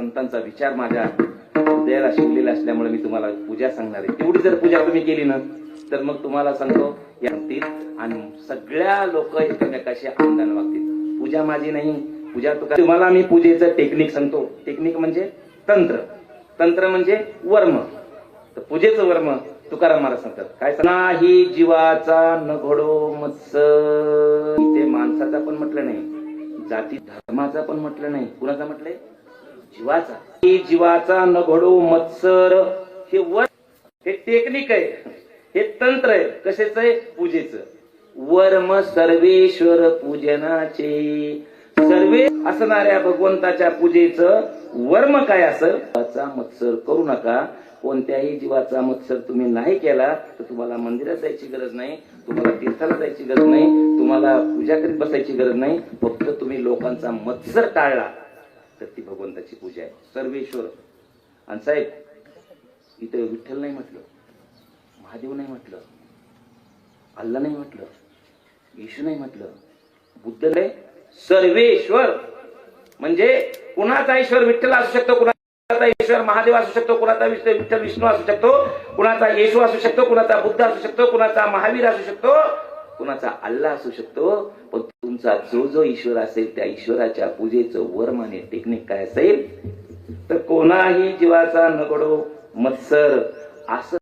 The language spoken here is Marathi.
संतांचा विचार माझ्या हृदयाला शिवलेला असल्यामुळे मी तुम्हाला पूजा सांगणार आहे. तेवढी जर पूजा तुम्ही केली ना तर मग तुम्हाला सांगतो या आणि सगळ्या लोक एकमेकाशी आनंदाने वागतील. पूजा माझी नाही पूजा तुका तुम्हाला मी पूजेचं टेक्निक सांगतो. टेक्निक म्हणजे तंत्र. तंत्र म्हणजे वर्म. तर पूजेचं वर्म तुकाराम महाराज सांगतात. काय नाही जीवाचा न घोडो मत्स. ते माणसाचा पण म्हटलं नाही जाती धर्माचा पण म्हटलं नाही. कुणाचा म्हटलंय? जीवाचा. जीवाचा न घडो मत्सर हे वर हे टेक्निक आहे. हे तंत्र आहे. कशाच आहे? पूजेचं. वर्म सर्वेश्वर पूजनाचे. सर्वे असणाऱ्या भगवंताच्या पूजेचं वर्म काय असेल जीवाचा मत्सर करू नका. कोणत्याही जीवाचा मत्सर तुम्ही नाही केला तर तुम्हाला मंदिरात जायची गरज नाही तुम्हाला तीर्थाला जायची गरज नाही तुम्हाला पूजा करीत बसायची गरज नाही. फक्त तुम्ही लोकांचा मत्सर टाळला. तर ती भगवंताची पूजा आहे. सर्वेश्वर. आणि साहेब इथं विठ्ठल नाही म्हटलं. महादेव नाही म्हटलं. अल्ला नाही म्हटलं. येशू नाही म्हटलं. बुद्ध नाही. सर्वेश्वर. म्हणजे कुणाचा ईश्वर विठ्ठल असू शकतो कुणाचा ईश्वर महादेव असू शकतो कुणाचा विठ्ठल विष्णू असू शकतो कुणाचा येशू असू शकतो कुणाचा बुद्ध असू शकतो कुणाचा महावीर असू शकतो. कुणाचा अल्ला असू शकतो पण तुमचा जो जो ईश्वर असेल त्या ईश्वराच्या पूजेचं वर्म आणि टेक्निक काय असेल तर कोणाही जीवाचा नगडो मत्सर असं